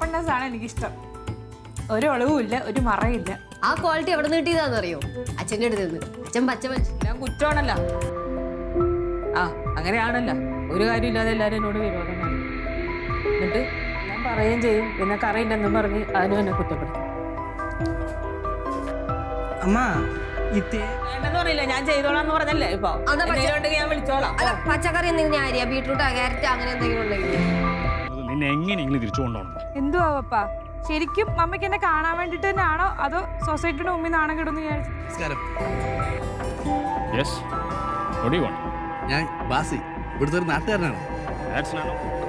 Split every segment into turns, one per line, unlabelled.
എനിക്കിഷ്ടം. ഒരു ഒളിവുമില്ല ഒരു മറയില്ല
ആ ക്വാളിറ്റി എവിടെ നിന്ന് കിട്ടിയതാണെന്നറിയോ അച്ഛന്റെ അടുത്ത് നിന്ന്. അച്ഛൻ പച്ച പച്ച
ഞാൻ കുറ്റമാണല്ലോ. ആ അങ്ങനെയാണല്ലോ. ഒരു കാര്യമില്ലാതെ എല്ലാവരും എന്നോട് വിരോധമാണ് എന്നിട്ട് ഞാൻ പറയുകയും ചെയ്യും. പിന്നെ കറിയില്ലെന്നും പറഞ്ഞ് അതിനും എന്നെ കുറ്റപ്പെടുത്തും.
അമ്മ
വേണ്ടെന്ന് പറയില്ല. ഞാൻ ചെയ്തോളാന്ന് പറഞ്ഞല്ലേ ഇപ്പൊ. ഞാൻ വിളിച്ചോളാം.
പച്ചക്കറി എന്തെങ്കിലും ബീട്രൂട്ടാ ക്യാരറ്റ് അങ്ങനെ എന്തെങ്കിലും ഉണ്ടെങ്കിൽ.
നിന്നെ എങ്ങനെയെങ്കിലും തിരിച്ചു കൊണ്ടുപോകണം
എന്തുവാ പപ്പ ശരിക്കും മമ്മയ്ക്ക് എന്നെ കാണാൻ വേണ്ടിട്ട് തന്നെയാണോ? അതോ സൊസൈറ്റിയുടെ മുമ്പിൽ നാണം കിടുന്നു
നമസ്കാരം.
യെസ് ഒടി
ഞാൻ ബാസി. ഇവിടുത്തെ ഒരു നാട്ടുകാരനാണ്.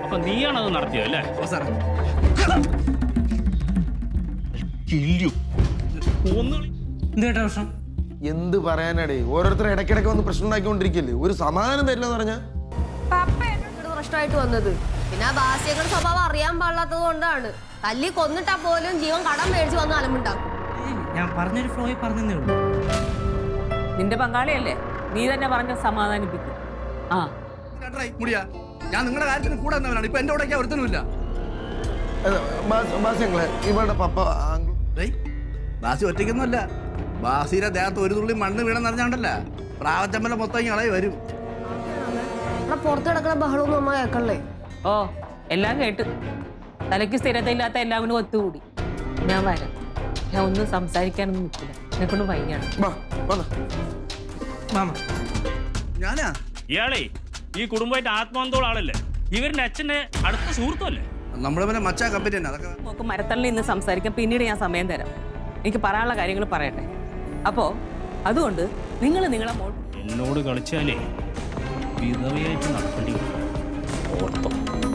അപ്പൊ നീയാണ് അത് നടത്തിയത് അല്ലേ?
എന്ത് പറയാനടേ പ്രശ്നം?
എന്ത് പറയാനാടേ? ഓരോരുത്തർ ഇടയ്ക്കിടയ്ക്ക് വന്ന് പ്രശ്നം ഉണ്ടാക്കിക്കൊണ്ടിരിക്കല്ലേ? ഒരു സമാധാനം തരില്ലെന്ന് പറഞ്ഞാൽ
എന്നെ
പ്രശ്നമായിട്ട് വന്നത്. പിന്നെ ആ ബാസ്യങ്ങളുടെ സ്വഭാവം അറിയാൻ പാടില്ലാത്തത് കൊണ്ടാണ്. തല്ലി കൊന്നിട്ടാ പോലും ജീവൻ കടം മേടിച്ച് വന്ന് അലമ്പുണ്ടാക്കും.
ഞാൻ പറഞ്ഞൊരു ഫ്ലോയിൽ പറഞ്ഞേ ഉള്ളൂ.
നിന്റെ പങ്കാളിയല്ലേ? നീ തന്നെ പറഞ്ഞ സമാധാനിപ്പിക്കും. ആ.
മുടിയാ. ഞാൻ നിങ്ങളുടെ കാര്യത്തിന് കൂടെ വന്നവനാണ് ഇപ്പൊ എന്റെ കൂടെ ഒരുത്തനുമില്ല.
ഇവളുടെ പപ്പ
ബാസി ഒറ്റയ്ക്കൊന്നുമല്ല. ബാസിയുടെ ദേഹത്ത് ഒരു തുള്ളി മണ്ണ് വീണെന്നറിഞ്ഞാണ്ടല്ല? പ്രാവച്ചമ്പലം മൊത്തം ഇളകി വരും.
ഇവിടെ പുറത്ത് കിടക്കുന്ന ബഹളമൊന്നും അമ്മ കേക്കണ്ടേ
ഓ എല്ലാം കേട്ട്. തലയ്ക്ക് സ്ഥിരതയില്ലാത്ത എല്ലാം കൂടി ഒത്തുകൂടി. ഞാൻ വരാം. ഞാൻ ഒന്നും സംസാരിക്കാനൊന്നും നിൽക്കില്ല. എന്നെക്കൊണ്ട് വൈകാണ് വയ്യാണ്
വാ
മാമ.
ഞാനാ?
ഇയാളെ ഈ കുടുംബമായിട്ട് ആത്മാന്തോളം ആളല്ലേ? ഇവരുടെ അച്ഛന്റെ അടുത്ത സുഹൃത്തുമല്ലേ?
നമ്മളെ പിന്നെ മച്ചാ കമ്പനി തന്നെ. അതൊക്കെ
നമുക്ക് മരത്തള്ളിൽ ഇന്ന് സംസാരിക്കാം പിന്നീട് ഞാൻ സമയം തരാം. എനിക്ക് പറയാനുള്ള കാര്യങ്ങൾ പറയട്ടെ. അപ്പോ അതുകൊണ്ട് നിങ്ങൾ നിങ്ങളെ മോൾ
എന്നോട് കളിച്ചാലേ വിധവയായിട്ട് നടക്കേണ്ടി ഓർത്തോ